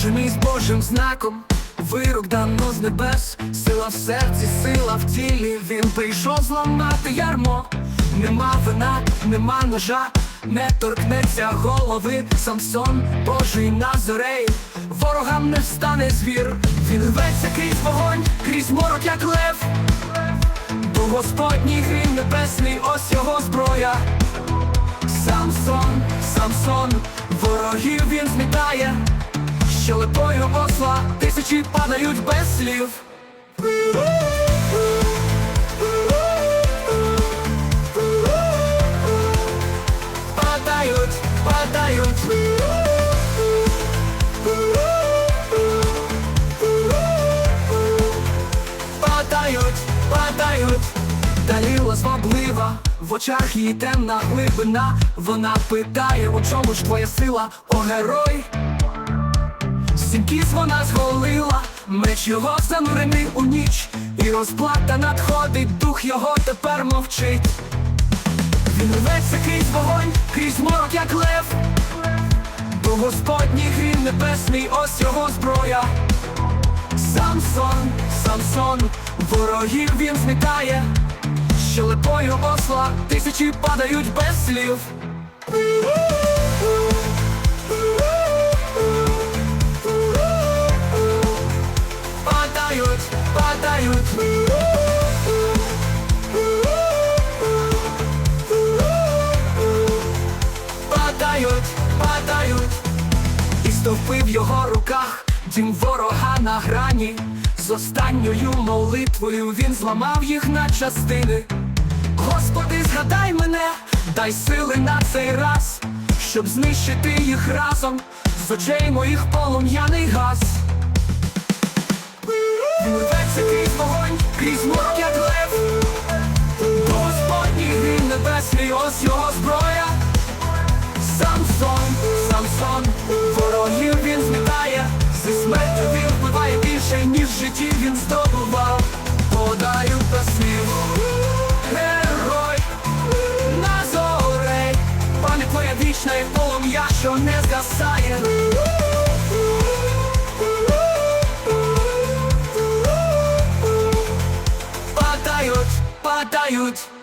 Народжений з Божим знаком, вирок дано з небес, сила в серці, сила в тілі. Він прийшов зламати ярмо. Нема вина, нема ножа, не торкнеться голови. Самсон, Божий Назарей, ворогам не встане звір. Він рветься крізь вогонь, крізь морок, як лев. Бо Господній грім небесний, ось його зброя. Самсон, Самсон, ворогів він змітає, щелепою осла тисячі падають без слів. Падають, падають. Падають, падають. Даліла зваблива, в очах її темна глибина. Вона питає, у чому ж твоя сила, о герой? Сінкіс вона зголила, меч його занурений у ніч, і розплата надходить, дух його тепер мовчить. Він рветься крізь вогонь, крізь морок, як лев. Бо Господній грім небесний, ось його зброя. Самсон, Самсон, ворогів він змітає, щелепою осла тисячі падають без слів. Падають. Падають, падають. І стовпи в його руках, дім ворога на грані. З останньою молитвою він зламав їх на частини. Господи, згадай мене, дай сили на цей раз, щоб знищити їх разом, з очей моїх полум'яний газ. Він рветься крізь вогонь, крізь морок, як лев. Господній грім небесний, ось його зброя. Самсон, Самсон, ворогів він змітає, зі смертю він впливає більше, ніж в житті він здобував. Подаю та сміло. Герой на зорей, пам'ять твоя вічна і полум'я, що не згасає. youth.